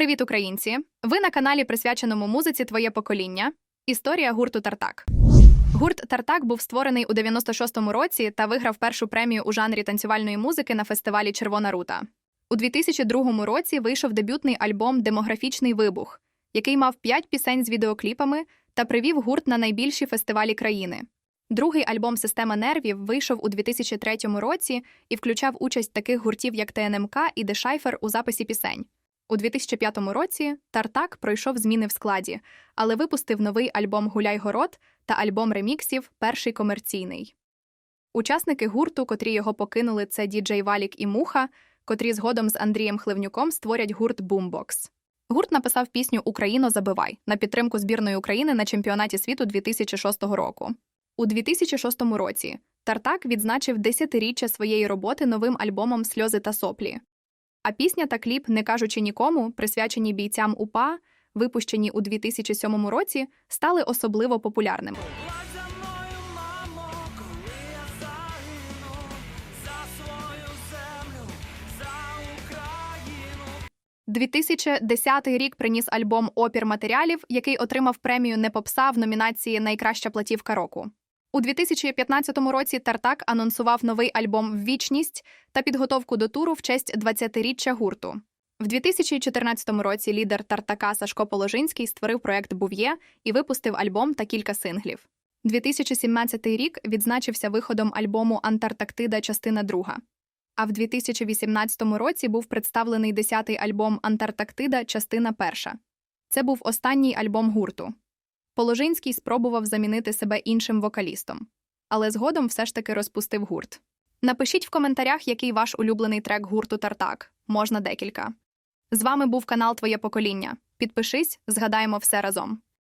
Привіт, українці! Ви на каналі, присвяченому музиці Твоє покоління. Історія гурту Тартак. Гурт Тартак був створений у 96-му році та виграв першу премію у жанрі танцювальної музики на фестивалі Червона рута. У 2002 році вийшов дебютний альбом Демографічний вибух, який мав п'ять пісень з відеокліпами та привів гурт на найбільші фестивалі країни. Другий альбом Система нервів вийшов у 2003 році і включав участь таких гуртів, як ТНМК і Дешайфер у записі пісень. У 2005 році Тартак пройшов зміни в складі, але випустив новий альбом Гуляй город та альбом реміксів Перший комерційний. Учасники гурту, котрі його покинули, це діджей Валік і Муха, котрі згодом з Андрієм Хливнюком створять гурт Бумбокс. Гурт написав пісню Україно забивай на підтримку збірної України на чемпіонаті світу 2006 року. У 2006 році Тартак відзначив десятиріччя своєї роботи новим альбомом Сльози та соплі. А пісня та кліп, не кажучи нікому, присвячені бійцям УПА, випущені у 2007 році, стали особливо популярними. За мною, мамо, коли я загину за свою землю, за Україну. 2010 рік приніс альбом Опір матеріалів, який отримав премію Непопса в номінації Найкраща платівка року. У 2015 році Тартак анонсував новий альбом Вічність та підготовку до туру в честь 20-річчя гурту. В 2014 році лідер Тартака Сашко Положинський створив проект Був'є і випустив альбом та кілька синглів. 2017 рік відзначився виходом альбому Антарктида, частина друга. А в 2018 році був представлений 10-й альбом Антарктида, частина перша. Це був останній альбом гурту. Положинський спробував замінити себе іншим вокалістом, але згодом все ж таки розпустив гурт. Напишіть в коментарях, який ваш улюблений трек гурту Тартак. Можна декілька. З вами був канал Твоє покоління. Підпишись, згадаємо все разом.